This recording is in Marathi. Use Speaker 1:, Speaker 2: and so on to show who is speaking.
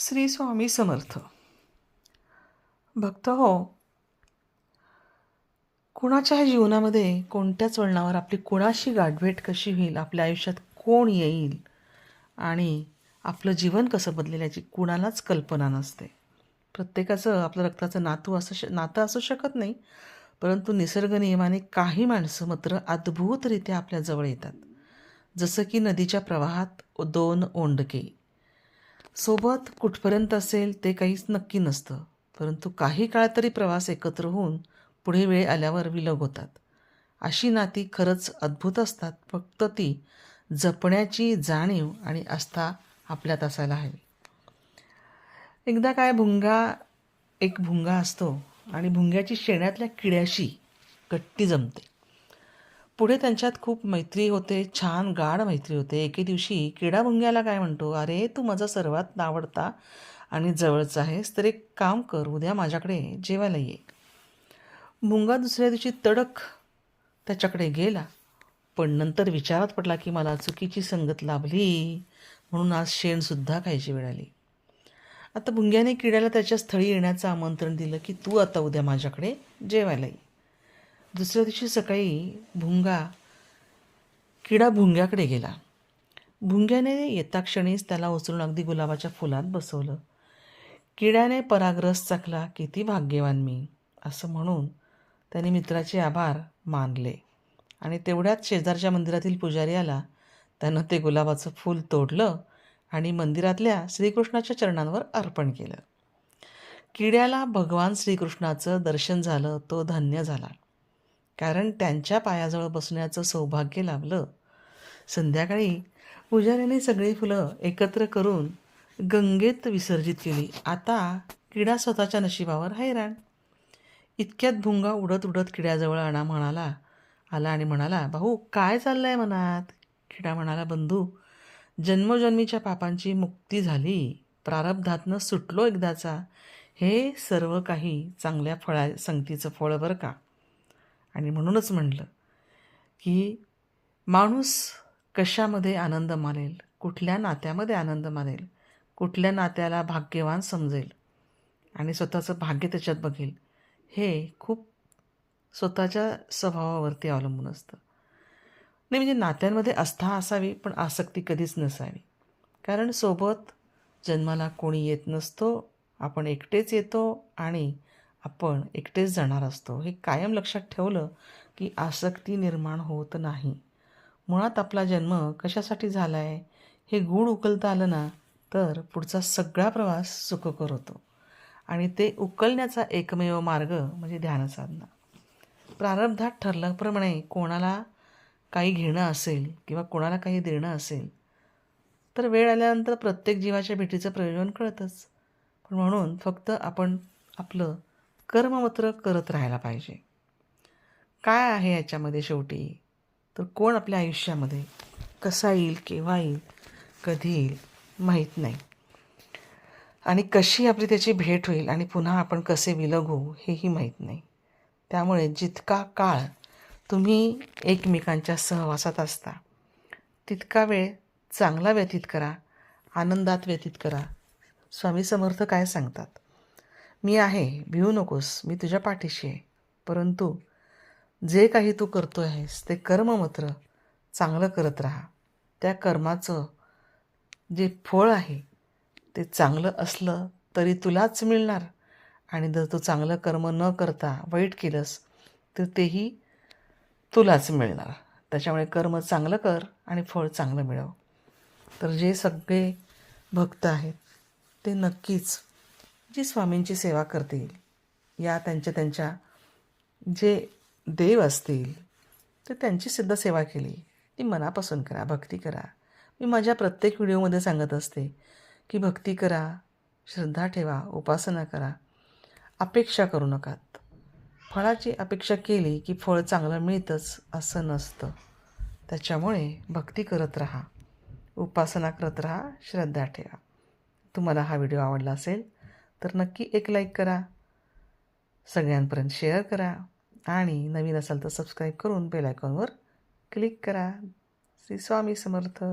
Speaker 1: श्री स्वामी समर्थ. भक्त हो कुणाच्या जीवनामध्ये कोणत्याच वळणावर आपली कुणाशी गाठभेट कशी होईल आपल्या आयुष्यात कोण येईल आणि आपलं जीवन कसं बदलेल याची कुणालाच कल्पना नसते. प्रत्येकाचं आपलं रक्ताचं नातू असं श नातं असू शकत नाही परंतु निसर्ग नियमाने काही माणसं मात्र अद्भुतरित्या आपल्याजवळ येतात. जसं की नदीच्या प्रवाहात दोन ओंडके. सोबत कुठपर्यंत असेल ते काहीच नक्की नसतं. परंतु काही काळ तरी प्रवास एकत्र होऊन पुढे वेळ आल्यावर विलग होतात. अशी नाती खरंच अद्भुत असतात. फक्त ती जपण्याची जाणीव आणि आस्था आपल्यात असायला हवी. एकदा काय भुंगा एक भुंगा असतो आणि भुंग्याची शेणातल्या किड्याशी गट्टी जमते. पुढे त्यांच्यात खूप मैत्री होते छान गाढ मैत्री होते. एके दिवशी किडाभुंग्याला काय म्हणतो अरे तू माझा सर्वात आवडता आणि जवळचा आहेस तर एक काम कर उद्या माझ्याकडे जेवायला ये. मुंगा दुसऱ्या दिवशी तडक त्याच्याकडे गेला. पण नंतर विचारात पडला की मला चुकीची संगत लाभली म्हणून आज शेणसुद्धा खायची वेळ आली. आता भुंग्याने किड्याला त्याच्या स्थळी येण्याचं आमंत्रण दिलं की तू आता उद्या माझ्याकडे जेवायला ये. दुसऱ्या दिवशी सकाळी भुंगा किडा भुंग्याकडे गेला. भुंग्याने येताक्षणीच त्याला उचलून अगदी गुलाबाच्या फुलात बसवलं. किड्याने परागरस चाकला किती भाग्यवान मी असं म्हणून त्याने मित्राचे आभार मानले. आणि तेवढ्यात शेजारच्या मंदिरातील पुजारी आला त्यानं ते गुलाबाचं फूल तोडलं आणि मंदिरातल्या श्रीकृष्णाच्या चरणांवर अर्पण केलं. किड्याला भगवान श्रीकृष्णाचं दर्शन झालं तो धन्य झाला. कारण त्यांच्या पायाजवळ बसण्याचं सौभाग्य लाभलं. संध्याकाळी पुजाऱ्याने सगळी फुलं एकत्र करून गंगेत विसर्जित केली. आता किडा स्वतःच्या नशिबावर हैराण. इतक्यात भुंगा उडत उडत किड्याजवळ आणा म्हणाला आला आणि म्हणाला भाऊ काय चाललंय मनात? किडा म्हणाला बंधू जन्मजन्मीच्या पापांची मुक्ती झाली. प्रारब्धातनं सुटलो एकदाचा. हे सर्व काही चांगल्या फळा संगतीचं फळ बरं का? आणि म्हणूनच म्हणलं की माणूस कशामध्ये आनंद मानेल? कुठल्या नात्यामध्ये आनंद मानेल? कुठल्या नात्याला भाग्यवान समजेल? आणि स्वतःचं भाग्य त्याच्यात बघेल. हे खूप स्वतःच्या स्वभावावरती अवलंबून असतं. नाही म्हणजे नात्यांमध्ये आस्था असावी पण आसक्ती कधीच नसावी. कारण सोबत जन्माला कोणी येत नसतो आपण एकटेच येतो आणि आपण एकटेच जाणार असतो. हे कायम लक्षात ठेवलं की आसक्ती निर्माण होत नाही. मुळात आपला जन्म कशासाठी झाला आहे हे गूढ उकलता आलं ना तर पुढचा सगळा प्रवास सुखकर होतो. आणि ते उकलण्याचा एकमेव मार्ग म्हणजे ध्यानसाधना प्रारब्धात ठरल्याप्रमाणे कोणाला काही घेणं असेल किंवा कोणाला काही देणं असेल तर वेळ आल्यानंतर प्रत्येक जीवाच्या भेटीचं प्रयोजन कळतंच. पण म्हणून फक्त आपण आपलं कर्म मात्र करत राहायला पाहिजे. काय आहे याच्यामध्ये शेवटी? तर कोण आपल्या आयुष्यामध्ये कसा येईल केव्हा येईल कधी येईल माहीत नाही. आणि कशी आपली त्याची भेट होईल आणि पुन्हा आपण कसे विलग होऊ हेही माहीत नाही. त्यामुळे जितका काळ तुम्ही एकमेकांच्या सहवासात असता तितका वेळ चांगला व्यतीत करा आनंदात व्यतीत करा. स्वामी समर्थ काय सांगतात? मी आहे भिवू नकोस मी तुझ्या पाठीशी आहे. परंतु जे काही तू करतो आहेस ते कर्म मात्र चांगलं करत राहा. त्या कर्माचं जे फळ आहे ते चांगलं असलं तरी तुलाच मिळणार. आणि जर तू चांगलं कर्म न करता वाईट केलंस तर तेही तुलाच मिळणार. त्याच्यामुळे कर्म चांगलं कर आणि फळ चांगलं मिळव. तर जे सगळे भक्त आहेत ते नक्कीच जी स्वामींची सेवा करतील या त्यांच्या त्यांच्या जे देव असतील तर त्यांची सिद्ध सेवा केली. ती मनापासून करा भक्ती करा. मी माझ्या प्रत्येक व्हिडिओमध्ये सांगत असते की भक्ती करा श्रद्धा ठेवा उपासना करा. अपेक्षा करू नकात. फळाची अपेक्षा केली की फळ चांगलं मिळतंच असं नसतं. त्याच्यामुळे भक्ती करत राहा. उपासना करत राहा श्रद्धा ठेवा. तुम्हाला हा व्हिडिओ आवडला असेल तर नक्की एक लाईक करा. सगळ्यांपर्यंत शेअर करा. आणि नवीन असाल तर सबस्क्राईब करून बेल आयकॉनवर क्लिक करा. श्री स्वामी समर्थ.